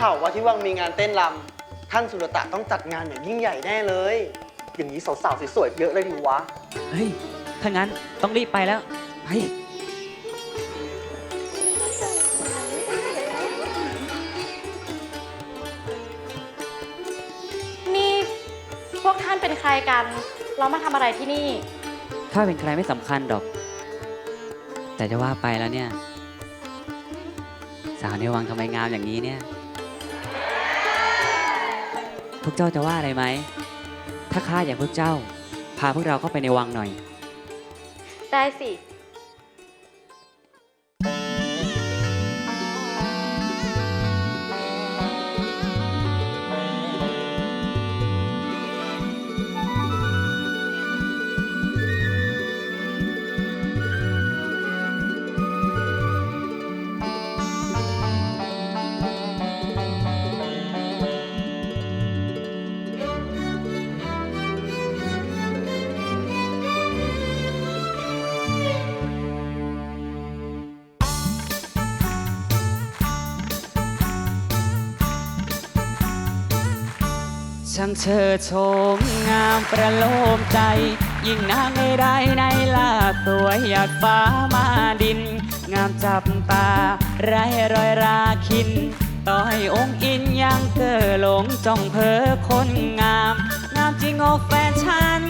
ข่าวว่าที่วังมีงานเต้นรำท่านสุรตะต้องจัดงานอย่างยิ่งใหญ่แน่เลย อย่างนี้สาวๆสวยๆเยอะเลยดีวะ เฮ้ย ถ้างั้นต้องรีบไปแล้ว ไป นี่ พวกท่านเป็นใครกัน เรามาทำอะไรที่นี่ข้าเป็นใครไม่สำคัญดอก แต่จะว่าไปแล้วเนี่ย สาวในวังทำไมงามอย่างนี้เนี่ย พวกเจ้าจะว่าอะไรไหม ถ้าข้าอยากพวกเจ้า พาพวกเราเข้าไปในวังหน่อย ได้สิ ช่างเชิดโฉมงามประโลมใจ ยิ่งนางในใดในลาสวอยากฟ้ามาดิน งามจับตา ไรรอยราคิน ต่อให้องค์อินยังเกอหลงจ้องเพอคนงาม งามจริงโอแฟนฉัน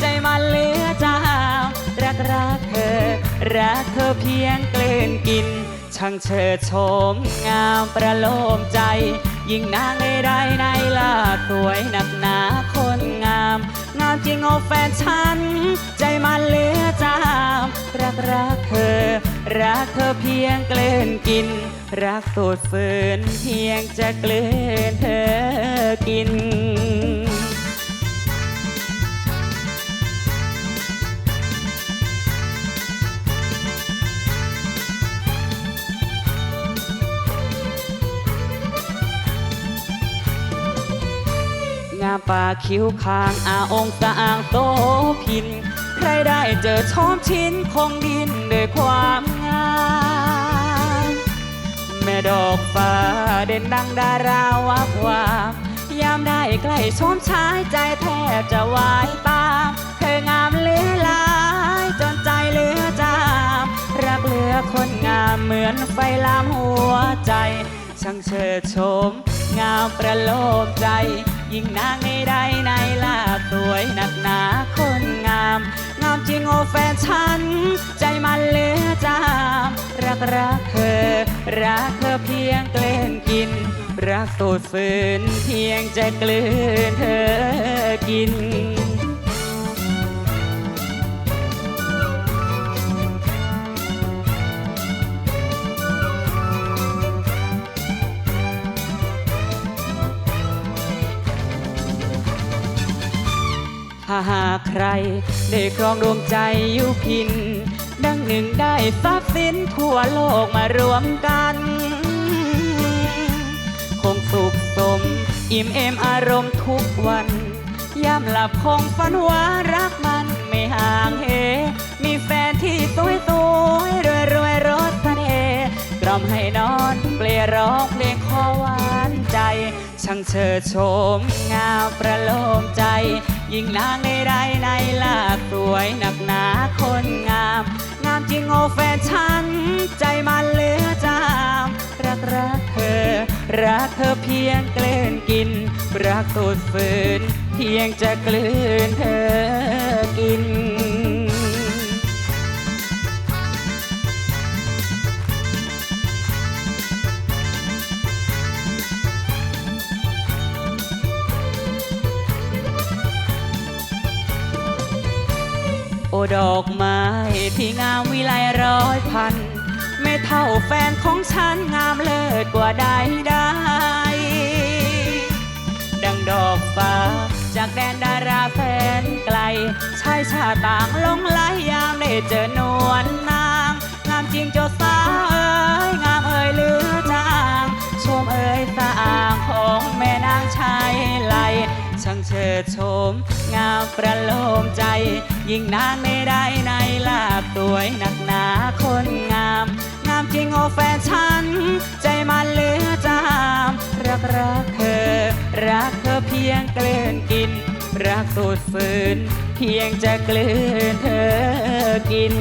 ใจมันเหลือจามรักรักเธอ รักเธอเพียงเกลืนกิน ช่างเชิดโฉมงามประโลมใจ ยิ่งนางใดใดในล่าสวยหนักหนาคนงาม งามจริงโอแฟนฉัน ใจมันเหลือจาม รักรักเธอ รักเธอเพียงเกลืนกิน รักสูดฝืนเพียงจะเกลืนเธอกิน ปากคิ้วคางอาองตาอ่างโตพิน ใครได้เจอชอมชิ้นคงดินด้วยความงามแม่ดอกฟ้าเด่นดังดาราวับวามยามได้ใกล้ชมชายใจแทบจะวายตามเธองามเลือลายจนใจเลือจาม รักเลือคนงามเหมือนไฟลามหัวใจ ช่างเชิดโฉมงามประโลมใจ ยิ่งนางในใดในลาสวยหนักหนาคนงาม งามจริงโอแฟนฉัน ใจมันเหลือจาม รักรักเธอ รักเธอเพียงเกลนกิน รักสูดฝืนเพียงจะกลืนเธอกินาหากใคร ได้ครองดวงใจอยู่พิน ดังหนึ่งได้ทรัพย์สินทั่วโลกมารวมกัน คงสุขสม อิ่มเอมอารมณ์ทุกวันยามหลับคงฝันว่ารักมันไม่ห่างเห มีแฟนที่สวยสวยรวยรวยรสเสน่ห์กล่อมให้นอนเปลี่ยร้องเพลงขอหวานใจ ช่างเชิดโฉมงามประโลมใจ ยิ่งนางในใดในลาสวยหนักหนาคนงาม งามจริงโอแฟนฉัน ใจมันเหลือจาม รักรักเธอ รักเธอเพียงเกลืนกิน รักสุดฝืน เพียงจะกลืนเธอกิน อดอกไม้ที่งามวิไลร้อยพัน ไม่เท่าแฟนของฉันงามเลิศกว่าใดได้ดังดอกฟ้า จากแดนดาราแฟนไกลชายชาติต่างหลงไหลยามได้เจอนวลนาง งามจริงเจ้าสาวเอ้ยงามเอ่ยเหลือจางชมเอ่ยสะอางของแม่นางชายไหลช่างเชิดโฉมงามประโลมใจ ยิงนานไม่ได้ในลากตัวยหนักหนาคนงาม งามจริงโอแฟนฉัน ใจมันเหลือจามรักรักเธอ รักเธอเพียงเกลื่อนกิน รักสุดฝืน เพียงจะกลืนเธอกิน